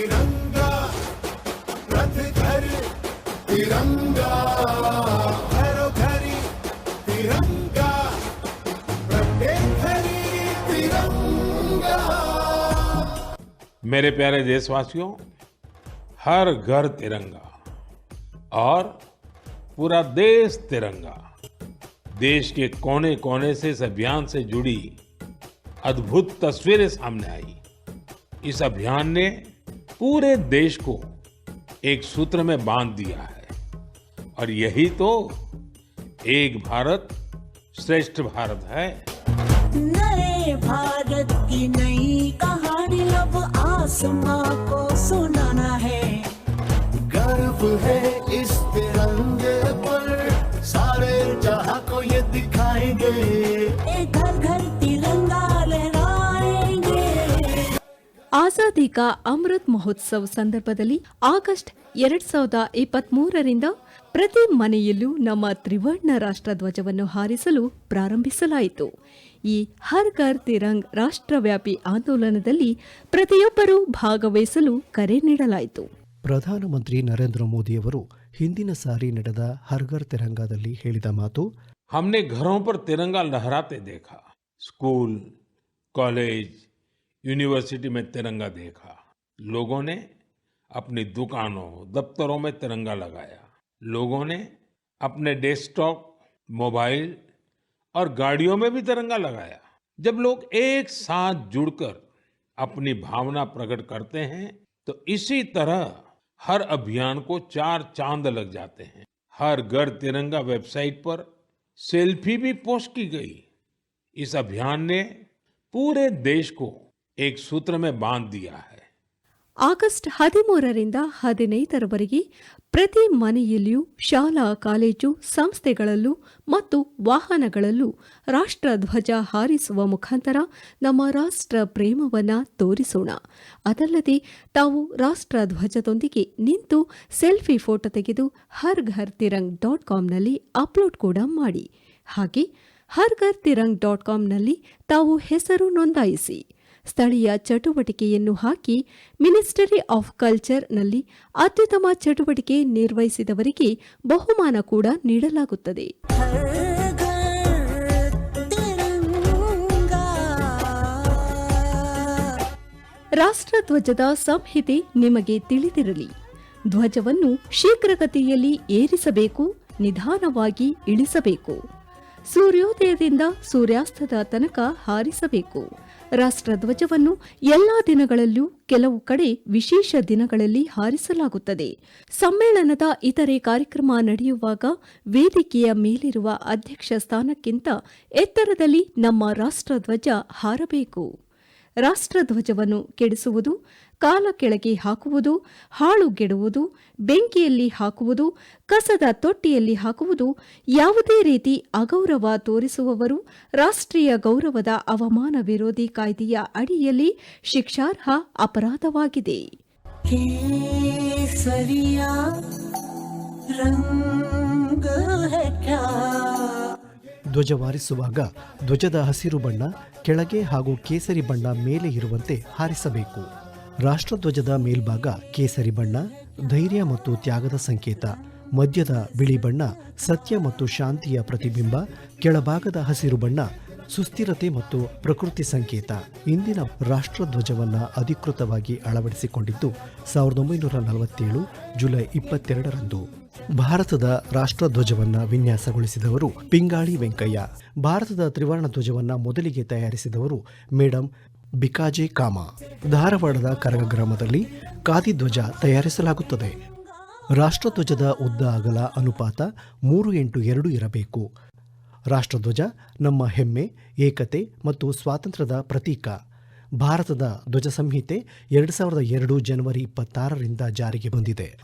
तिरंगा, रथ तिरंगा। घरी तिरंगा, प्रत्येक घरी तिरंगा। मेरे प्यारे देशवासियों, हर घर तिरंगा और पूरा देश तिरंगा। देश के कोने कोने से, इस अभियान से जुड़ी अद्भुत तस्वीरें सामने आई। इस अभियान ने पूरे देश को एक सूत्र में बाँध दिया है। और यही तो एक भारत श्रेष्ठ भारत है। नए भारत की नई कहानी अब आसमां को सुनाना है। गर्व है इस तिरंगे पर सारे जहाँ को ये दिखाएँगे। ಆಜಾದಿ ಕಾ ಅಮೃತ್ ಮಹೋತ್ಸವ್ ಸಂದರ್ಭದಲ್ಲಿ ಆಗಸ್ಟ್ ಎರಡ್ ಸಾವಿರದ ಇಪ್ಪತ್ತ್ ಮೂರರಿಂದ ಪ್ರತಿ ಮನೆಯಲ್ಲೂ ನಮ್ಮ ತ್ರಿವರ್ಣ ರಾಷ್ಟ್ರ ಧ್ವಜವನ್ನು ಹಾರಿಸಲು ಪ್ರಾರಂಭಿಸಲಾಯಿತು ಈ ಹರ್ ಘರ್ ತಿರಂಗ್ ರಾಷ್ಟ್ರವ್ಯಾಪಿ ಆಂದೋಲನದಲ್ಲಿ ಪ್ರತಿಯೊಬ್ಬರೂ ಭಾಗವಹಿಸಲು ಕರೆ ನೀಡಲಾಯಿತು ಪ್ರಧಾನಮಂತ್ರಿ ನರೇಂದ್ರ ಮೋದಿಯವರು ಹಿಂದಿನ ಸಾರಿ ನಡೆದ ಹರ್ಗರ್ ತಿರಂಗಾದಲ್ಲಿ ಹೇಳಿದ ಮಾತು हमने घरों पर तिरंगा लहराते देखा स्कूल कॉलेज यूनिवर्सिटी में तिरंगा देखा। लोगों ने अपनी दुकानों, दफ्तरों में तिरंगा लगाया। लोगों ने अपने डेस्कटॉप, मोबाइल और गाड़ियों में भी तिरंगा लगाया। जब लोग एक साथ जुड़कर अपनी भावना प्रकट करते हैं तो इसी तरह हर अभियान को चार चाँद लग जाते हैं। हर घर तिरंगा वेबसाइट पर सेल्फी भी पोस्ट की गई। इस अभियान ने पूरे देश को एक सूत्र में बांध दिया है ಆಗಸ್ಟ್ ಹದಿಮೂರರಿಂದ ಹದಿನೈದರವರೆಗೆ ಪ್ರತಿ ಮನೆಯಲ್ಲಿಯೂ ಶಾಲಾ ಕಾಲೇಜು ಸಂಸ್ಥೆಗಳಲ್ಲೂ ಮತ್ತು ವಾಹನಗಳಲ್ಲೂ ರಾಷ್ಟ್ರಧ್ವಜ ಹಾರಿಸುವ ಮುಖಾಂತರ ನಮ್ಮ ರಾಷ್ಟ್ರ ಪ್ರೇಮವನ್ನ ತೋರಿಸೋಣ ಅದಲ್ಲದೆ ತಾವು ರಾಷ್ಟ್ರಧ್ವಜದೊಂದಿಗೆ ನಿಂತು ಸೆಲ್ಫಿ ಫೋಟೋ ತೆಗೆದು ಹರ್ ಘರ್ ತಿರಂಗ್ ಡಾಟ್ ಕಾಮ್ನಲ್ಲಿ ಅಪ್ಲೋಡ್ ಕೂಡ ಮಾಡಿ ಹಾಗೆ ಹರ್ ಘರ್ ತಿರಂಗ್ ಡಾಟ್ ಕಾಮ್ನಲ್ಲಿ ತಾವು ಹೆಸರು ನೋಂದಾಯಿಸಿ ಸ್ಥಳೀಯ ಚಟುವಟಿಕೆಯನ್ನು ಹಾಕಿ ಮಿನಿಸ್ಟರಿ ಆಫ್ ಕಲ್ಚರ್ನಲ್ಲಿ ಅತ್ಯುತ್ತಮ ಚಟುವಟಿಕೆ ನಿರ್ವಹಿಸಿದವರಿಗೆ ಬಹುಮಾನ ಕೂಡ ನೀಡಲಾಗುತ್ತದೆ. ರಾಷ್ಟ್ರಧ್ವಜದ ಸಂಹಿತೆ ನಿಮಗೆ ತಿಳಿದಿರಲಿ. ಧ್ವಜವನ್ನು ಶೀಘ್ರಗತಿಯಲ್ಲಿ ಏರಿಸಬೇಕು, ನಿಧಾನವಾಗಿ ಇಳಿಸಬೇಕು. ಸೂರ್ಯೋದಯದಿಂದ ಸೂರ್ಯಾಸ್ತದ ತನಕ ಹಾರಿಸಬೇಕು. ರಾಷ್ಟ್ರಧ್ವಜವನ್ನು ಎಲ್ಲಾ ದಿನಗಳಲ್ಲೂ ಕೆಲವು ಕಡೆ ವಿಶೇಷ ದಿನಗಳಲ್ಲಿ ಹಾರಿಸಲಾಗುತ್ತದೆ. ಸಮ್ಮೇಳನದ ಇತರೆ ಕಾರ್ಯಕ್ರಮ ನಡೆಯುವಾಗ ವೇದಿಕೆಯ ಮೇಲಿರುವ ಅಧ್ಯಕ್ಷ ಸ್ಥಾನಕ್ಕಿಂತ ಎತ್ತರದಲ್ಲಿ ನಮ್ಮ ರಾಷ್ಟ್ರಧ್ವಜ ಹಾರಬೇಕು. ರಾಷ್ಟ್ರಧ್ವಜವನ್ನು ಕೆಡಿಸುವುದು ಕಾಲ ಕೆಳಗೆ ಹಾಕುವುದು ಹಾಳುಗೆಡುವುದು ಬೆಂಕಿಯಲ್ಲಿ ಹಾಕುವುದು ಕಸದ ತೊಟ್ಟಿಯಲ್ಲಿ ಹಾಕುವುದು ಯಾವುದೇ ರೀತಿ ಅಗೌರವ ತೋರಿಸುವವರು ರಾಷ್ಟ್ರೀಯ ಗೌರವದ ಅವಮಾನ ವಿರೋಧಿ ಕಾಯ್ದೆಯ ಅಡಿಯಲ್ಲಿ ಶಿಕ್ಷಾರ್ಹ ಅಪರಾಧವಾಗಿದೆ. ಧ್ವಜ ವಾರಿಸುವಾಗ ಧ್ವಜದ ಹಸಿರು ಬಣ್ಣ ಕೆಳಗೆ ಹಾಗೂ ಕೇಸರಿ ಬಣ್ಣ ಮೇಲೆ ಇರುವಂತೆ ಹಾರಿಸಬೇಕು. ರಾಷ್ಟ್ರಧ್ವಜದ ಮೇಲ್ಭಾಗ ಕೇಸರಿ ಬಣ್ಣ, ಧೈರ್ಯ ಮತ್ತು ತ್ಯಾಗದ ಸಂಕೇತ ಮಧ್ಯದ ಬಿಳಿ ಬಣ್ಣ, ಸತ್ಯ ಮತ್ತು ಶಾಂತಿಯ ಪ್ರತಿಬಿಂಬ, ಕೆಳಭಾಗದ ಹಸಿರು ಬಣ್ಣ ಸುಸ್ಥಿರತೆ ಮತ್ತು ಪ್ರಕೃತಿ ಸಂಕೇತ ಇಂದಿನ ರಾಷ್ಟ್ರಧ್ವಜವನ್ನ ಅಧಿಕೃತವಾಗಿ ಅಳವಡಿಸಿಕೊಂಡಿದ್ದು ಸಾವಿರದ ಒಂಬೈನೂರ ನಲವತ್ತೇಳು ಜುಲೈ ಇಪ್ಪತ್ತೆರಡರಂದು. ಭಾರತದ ರಾಷ್ಟ್ರಧ್ವಜವನ್ನ ವಿನ್ಯಾಸಗೊಳಿಸಿದವರು ಪಿಂಗಾಳಿ ವೆಂಕಯ್ಯ. ಭಾರತದ ತ್ರಿವರ್ಣ ಧ್ವಜವನ್ನ ಮೊದಲಿಗೆ ತಯಾರಿಸಿದವರು ಮೇಡಂ ಬಿಕಾಜೆ ಕಾಮ. ಧಾರವಾಡದ ಕರಗ ಗ್ರಾಮದಲ್ಲಿ ಖಾದಿ ಧ್ವಜ ತಯಾರಿಸಲಾಗುತ್ತದೆ. ರಾಷ್ಟ್ರಧ್ವಜದ ಉದ್ದ ಅಗಲ ಅನುಪಾತ ಮೂರು ಎಂಟು ಎರಡು ಇರಬೇಕು. ರಾಷ್ಟ್ರಧ್ವಜ, ನಮ್ಮ ಹೆಮ್ಮೆ, ಏಕತೆ ಮತ್ತು ಸ್ವಾತಂತ್ರ್ಯದ ಪ್ರತೀಕ. ಭಾರತದ ಧ್ವಜ ಸಂಹಿತೆ ಎರಡು ಸಾವಿರದ ಎರಡು ಜನವರಿ ಇಪ್ಪತ್ತಾರರಿಂದ ಜಾರಿಗೆ ಬಂದಿದೆ.